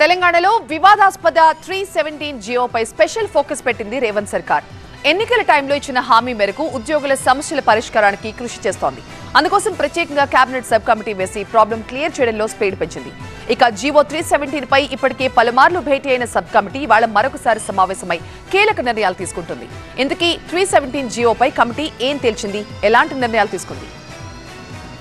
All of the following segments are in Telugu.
తెలంగాణలో వివాదాస్పద త్రీ సెవెంటీన్ జియోపై స్పెషల్ ఫోకస్ పెట్టింది రేవంత్ సర్కార్. ఎన్నికల టైంలో ఇచ్చిన హామీ మేరకు ఉద్యోగుల సమస్యల పరిష్కారానికి కృషి చేస్తోంది. అందుకోసం ప్రత్యేకంగా కేబినెట్ సబ్ కమిటీ వేసి ప్రాబ్లం క్లియర్ చేయడంలో స్పీడ్ పెంచింది. ఇక జీవో త్రీ సెవెంటీన్ పై ఇప్పటికే పలుమార్లు భేటీ అయిన సబ్ కమిటీ వాళ్ళ మరొకసారి సమావేశమై కీలక నిర్ణయాలు తీసుకుంటుంది. ఇందుకీ త్రీ సెవెంటీన్ జియోపై కమిటీ ఏం తేల్చింది? ఎలాంటి నిర్ణయాలు తీసుకుంది?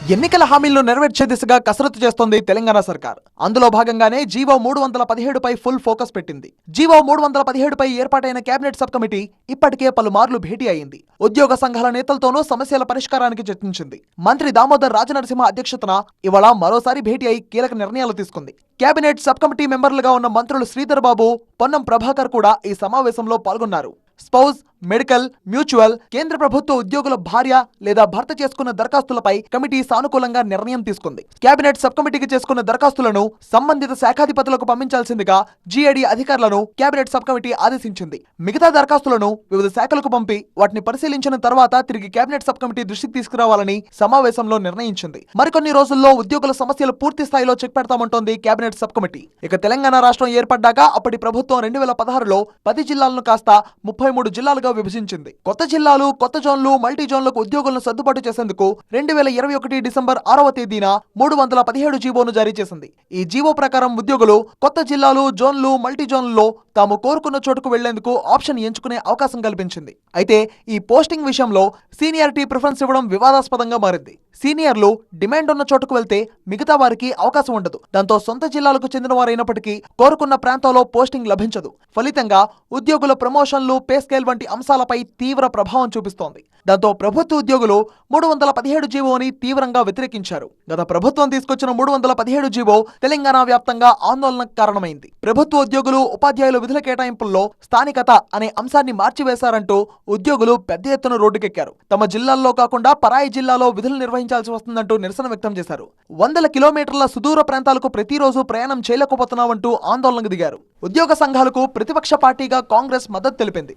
ఎన్నికల హామీలను నెరవేర్చే దిశగా కసరత్తు చేస్తోంది తెలంగాణ సర్కార్. అందులో భాగంగానే జీవో మూడు వందల పదిహేడుపై ఫుల్ ఫోకస్ పెట్టింది. జీవో మూడు వందల పదిహేడుపై ఏర్పాటైన కేబినెట్ సబ్ కమిటీ ఇప్పటికే పలుమార్లు భేటీ అయింది. ఉద్యోగ సంఘాల నేతలతోనూ సమస్యల పరిష్కారానికి చర్చించింది మంత్రి దామోదర్ రాజనరసింహ అధ్యక్షతన ఇవాళ మరోసారి భేటీ అయి కీలక నిర్ణయాలు తీసుకుంది. కేబినెట్ సబ్ కమిటీ మెంబర్లుగా ఉన్న మంత్రులు శ్రీధర్ బాబు పొన్నం ప్రభాకర్ కూడా ఈ సమావేశంలో పాల్గొన్నారు. స్పౌజ్ మెడికల్ మ్యూచువల్ కేంద్ర ప్రభుత్వ ఉద్యోగుల భార్య లేదా భర్త చేసుకున్న దరఖాస్తులపై కమిటీ సానుకూలంగా నిర్ణయం తీసుకుంది. కేబినెట్ సబ్ కమిటీకి చేసుకున్న దరఖాస్తులను సంబంధిత శాఖాధిపతులకు పంపించాల్సిందిగా జీఏడీ అధికారులను కేబినెట్ సబ్ కమిటీ ఆదేశించింది. మిగతా దరఖాస్తులను వివిధ శాఖలకు పంపి వాటిని పరిశీలించిన తర్వాత తిరిగి కేబినెట్ సబ్ కమిటీ దృష్టికి తీసుకురావాలని సమావేశంలో నిర్ణయించింది. మరికొన్ని రోజుల్లో ఉద్యోగుల సమస్యలు పూర్తి స్థాయిలో చెక్ పెడతామంటోంది కేబినెట్ సబ్ కమిటీ ఇక తెలంగాణ రాష్ట్రం ఏర్పడ్డాక అప్పటి ప్రభుత్వం రెండు వేల పదహారులో పది జిల్లాలను కాస్త ముప్పై మూడు జిల్లాలుగా విభజించింది. కొత్త జిల్లాలు కొత్త జోన్లు మల్టీ జోన్లకు ఉద్యోగులను సర్దుబాటు చేసేందుకు రెండు వేల ఇరవై ఒకటి డిసెంబర్ ఆరవ తేదీన మూడు వందల పదిహేడు జీవోను జారీ చేసింది. ఈ జీవో ప్రకారం ఉద్యోగులు కొత్త జిల్లాలు జోన్లు మల్టీ జోన్లలో తాము కోరుకున్న చోటుకు వెళ్ళేందుకు ఆప్షన్ ఎంచుకునే అవకాశం కల్పించింది. అయితే ఈ పోస్టింగ్ విషయంలో సీనియారిటీ ప్రిఫరెన్స్ ఇవ్వడం వివాదాస్పదంగా మారింది. సీనియర్లు డిమాండ్ ఉన్న చోటుకు వెళ్తే మిగతా వారికి అవకాశం ఉండదు. దాంతో సొంత జిల్లాలకు చెందిన వారైనప్పటికీ కోరుకున్న ప్రాంతంలో పోస్టింగ్ లభించదు. ఫలితంగా ఉద్యోగుల ప్రమోషన్లు పే స్కేల్ వంటి అంశాలపై తీవ్ర ప్రభావం చూపిస్తోంది. దాంతో ప్రభుత్వ ఉద్యోగులు మూడు వందల పదిహేడు జీవోని తీవ్రంగా వ్యతిరేకించారు. గత ప్రభుత్వం తీసుకొచ్చిన మూడు వందల పదిహేడు జీవో తెలంగాణ వ్యాప్తంగా ఆందోళనకు కారణమైంది. ప్రభుత్వ ఉద్యోగులు ఉపాధ్యాయుల విధుల కేటాయింపుల్లో స్థానికత అనే అంశాన్ని మార్చివేశారంటూ ఉద్యోగులు పెద్ద ఎత్తున రోడ్డుకెక్కారు. తమ జిల్లాల్లో కాకుండా పరాయి జిల్లాలో విధులు నిర్వహించాల్సి వస్తుందంటూ నిరసన వ్యక్తం చేశారు. వందల కిలోమీటర్ల సుదూర ప్రాంతాలకు ప్రతిరోజు ప్రయాణం చేయలేకపోతున్నామంటూ ఆందోళనకు దిగారు. ఉద్యోగ సంఘాలకు ప్రతిపక్ష పార్టీగా కాంగ్రెస్ మద్దతు తెలిపింది.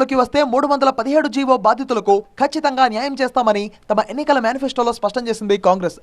అధికారంలోకి వస్తే మూడు వందల పదిహేడు జీవో బాధితులకు ఖచ్చితంగా న్యాయం చేస్తామని తమ ఎన్నికల మేనిఫెస్టోలో స్పష్టం చేసింది కాంగ్రెస్.